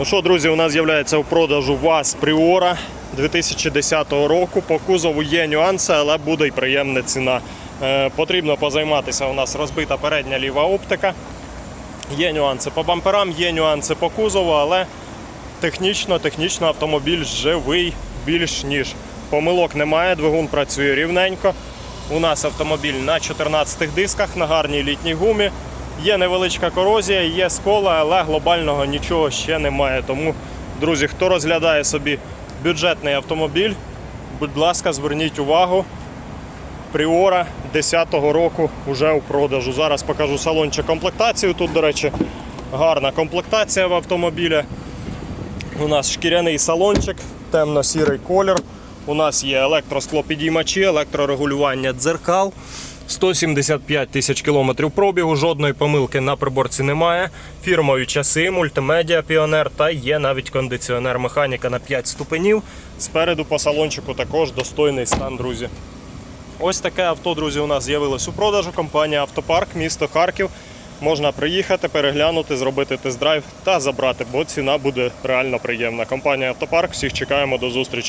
Ну що, друзі, у нас з'являється в продажу ВАЗ Priora 2010 року. По кузову є нюанси, але буде й приємна ціна. Е, потрібно позайматися. У нас розбита передня ліва оптика. Є нюанси по бамперам, є нюанси по кузову, але технічно, технічно автомобіль живий більш ніж. Помилок немає, двигун працює рівненько. У нас автомобіль на 14 дисках, на гарній літній гумі. Є невеличка корозія, є скола, але глобального нічого ще немає. Тому, друзі, хто розглядає собі бюджетний автомобіль, будь ласка, зверніть увагу. Пріора 10-го року вже у продажу. Зараз покажу салончик комплектацію. Тут, до речі, гарна комплектація в автомобілі. У нас шкіряний салончик, темно-сірий колір. У нас є електросклопідіймачі, електрорегулювання дзеркал. 175 тисяч кілометрів пробігу, жодної помилки на приборці немає. Фірмові часи, мультимедіа Піонер та є навіть кондиціонер механіка на 5 ступенів. Спереду по салончику також достойний стан, друзі. Ось таке авто, друзі, у нас з'явилось у продажу. Компанія Автопарк, місто Харків. Можна приїхати, переглянути, зробити тест-драйв та забрати, бо ціна буде реально приємна. Компанія Автопарк. Всіх чекаємо до зустрічі.